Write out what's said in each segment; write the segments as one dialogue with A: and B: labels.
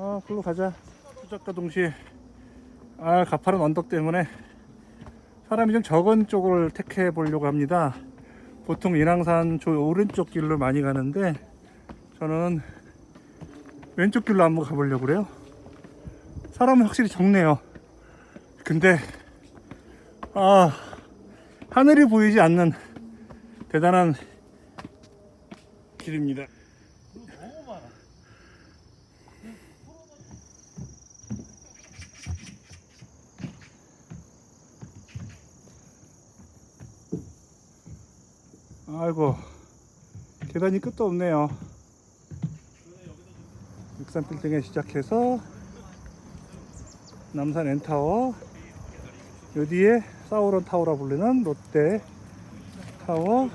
A: 아, 글로 가자. 추적과 동시에 아, 가파른 언덕 때문에 사람이 좀 적은 쪽을 택해 보려고 합니다. 보통 인왕산 저 오른쪽 길로 많이 가는데 저는 왼쪽 길로 한번 가보려고 그래요. 사람은 확실히 적네요. 근데 아 하늘이 보이지 않는 대단한 길입니다. 아 이고 계단이 끝도 없네요. 63빌딩에 시작해서 남산 엔타워 요 뒤에 사우론 타워라 불리는 롯데 타워.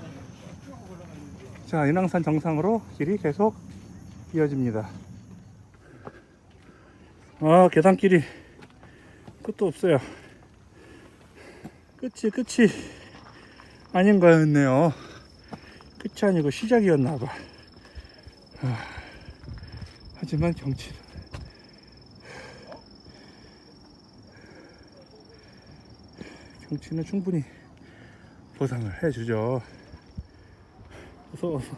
A: 자 인왕산 정상으로 길이 계속 이어집니다. 아 계단길이 끝도 없어요. 끝이 끝이 아닌 거였네요 끝이 아니고 시작이었나봐 하지만 경치는 경치는 충분히 보상을 해주죠. 무서워서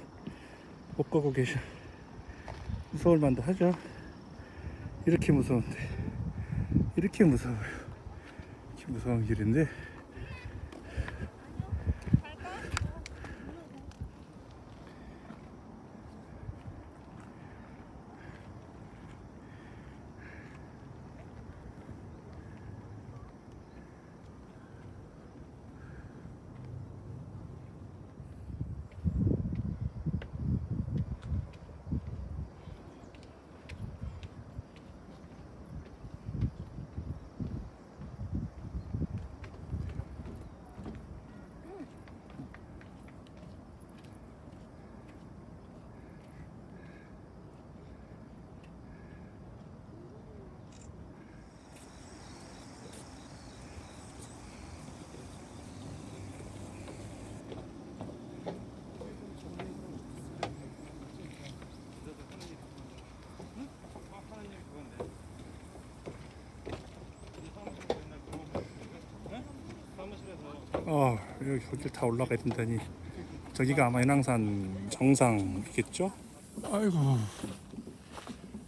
A: 못 가고 계셔. 무서울 만도 하죠. 이렇게 무서운데. 이렇게 무서워요. 이렇게 무서운 길인데. 어, 여기 거길 다 올라가야 된다니. 저기가 아마 인왕산 정상이겠죠? 아이고,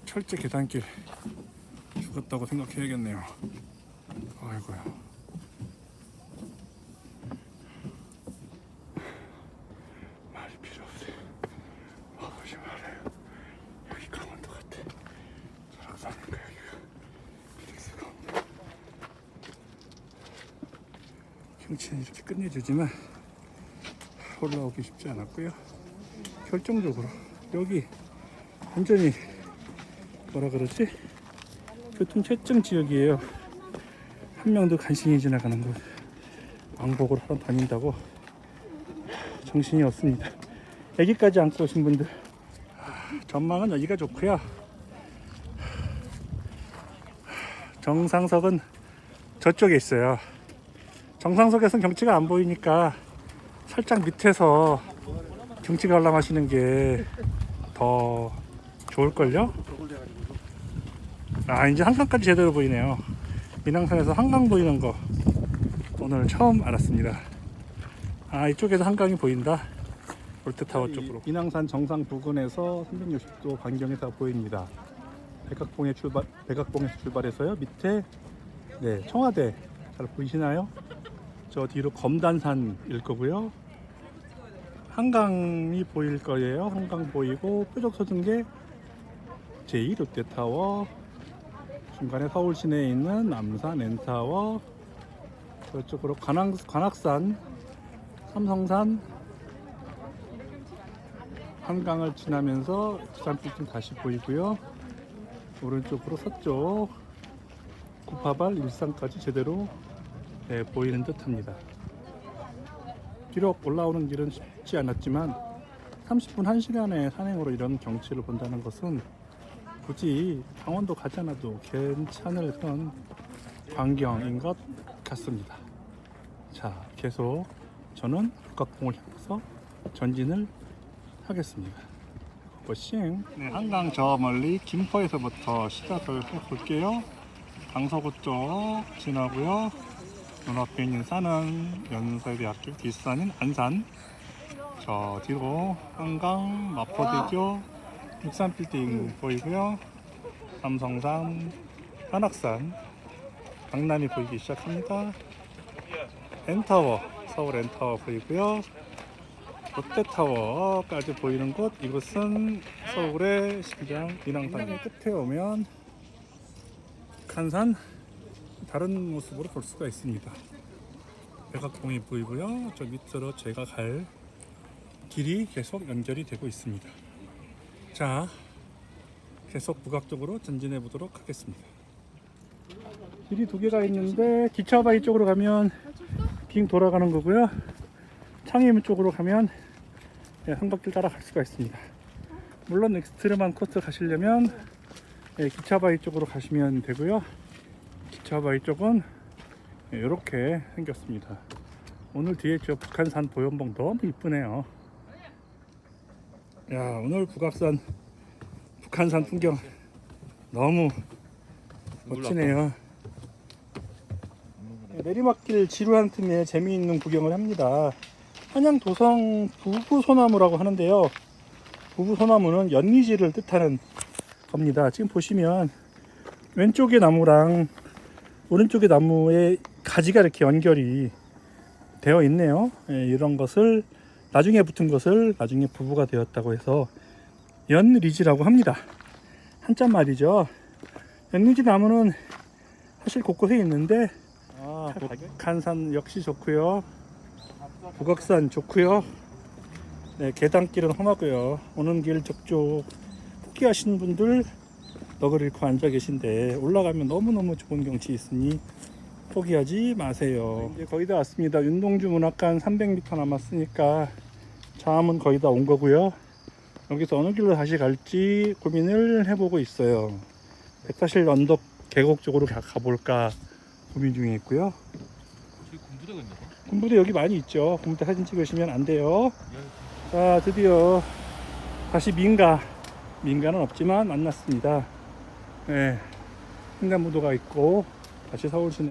A: 철제 계단길 죽었다고 생각해야겠네요. 아이고야. 말이 필요 없어요. 와보지 말아요. 여기 강원도 같아. 설악산인가 여기가. 비릭스 강원도. 경치는 이렇게 끝내주지만 올라오기 쉽지 않았고요. 결정적으로 여기 완전히 뭐라 그러지? 교통체증 지역이에요. 한 명도 간신히 지나가는 곳 왕복으로 하러 다닌다고 정신이 없습니다. 여기까지 안고 오신 분들 전망은 여기가 좋고요. 정상석은 저쪽에 있어요. 정상석에선 경치가 안 보이니까 살짝 밑에서 경치 관람하시는 게 더 좋을걸요? 아 이제 한강까지 제대로 보이네요. 민항산에서 한강 보이는 거 오늘 처음 알았습니다. 아 이쪽에서 한강이 보인다? 롯데타워 쪽으로. 인왕산 정상 부근에서 360도 반경에서 보입니다. 백악봉에 출발 백악봉에서 출발해서요. 밑에 네 청와대 잘 보이시나요? 저 뒤로 검단산일 거고요. 한강이 보일 거예요. 한강 보이고 뾰족 솟은 게 제2 롯데타워 중간에 서울 시내에 있는 남산 N타워 저쪽으로 관악, 관악산 삼성산 한강을 지나면서 부산빌딩 다시 보이고요. 오른쪽으로 서쪽 구파발 일산까지 제대로 네, 보이는 듯합니다. 비록 올라오는 길은 쉽지 않았지만 30분 1시간의 산행으로 이런 경치를 본다는 것은 굳이 강원도 가지 않아도 괜찮을 그런 광경인 것 같습니다. 자, 계속 저는 북각봉을 향해서 전진을 하겠습니다. 버싱. 네, 한강 저 멀리 김포에서부터 시작을 해볼게요. 강서구 쪽 지나고요. 눈앞에 있는 산은 연세대학교 뒷산인 안산. 저 뒤로 한강 마포대교 육산빌딩 보이고요. 삼성산, 한악산, 강남이 보이기 시작합니다. 엔타워, 서울 엔타워 보이고요. 롯데타워까지 보이는 곳 이곳은 서울의 심장 인왕산 끝에 오면 북한산 다른 모습으로 볼 수가 있습니다. 백악봉이 보이고요. 저 밑으로 제가 갈 길이 계속 연결이 되고 있습니다. 자, 계속 북악쪽으로 전진해 보도록 하겠습니다. 길이 두 개가 있는데 기차바위 쪽으로 가면 빙 돌아가는 거고요. 창의문 쪽으로 가면 예, 한 바퀴 따라갈 수가 있습니다. 물론 엑스트림한 코스 가시려면 예, 기차바위 쪽으로 가시면 되고요. 기차바위 쪽은 이렇게 생겼습니다. 오늘 뒤에 저 북한산 보연봉 너무 이쁘네요. 야 오늘 북악산 북한산 풍경 너무 멋지네요. 네, 내리막길 지루한 틈에 재미있는 구경을 합니다. 한양 도성 부부 소나무라고 하는데요. 부부 소나무는 연리지를 뜻하는 겁니다. 지금 보시면 왼쪽의 나무랑 오른쪽의 나무의 가지가 이렇게 연결이 되어 있네요. 예, 이런 것을 나중에 붙은 것을 나중에 부부가 되었다고 해서 연리지라고 합니다. 한자 말이죠. 연리지 나무는 사실 곳곳에 있는데
B: 아,
A: 북한산 역시 좋고요. 북악산 좋고요. 네, 계단길은 험하고요. 오는 길 접촉 포기하신 분들 너그를 잃고 앉아 계신데 올라가면 너무너무 좋은 경치 있으니 포기하지 마세요. 이제 거의 다 왔습니다. 윤동주 문학관 300m 남았으니까 자암은 거의 다 온 거고요. 여기서 어느 길로 다시 갈지 고민을 해보고 있어요. 백사실 언덕 계곡 쪽으로 가- 가볼까 고민 중에 있고요.
B: 저기 군부대가 있나 봐.
A: 군부대 여기 많이 있죠. 군부대 사진 찍으시면 안 돼요. 자, 드디어 다시 민가. 민가는 없지만 만났습니다. 네. 횡단무도가 있고 다시 서울 시내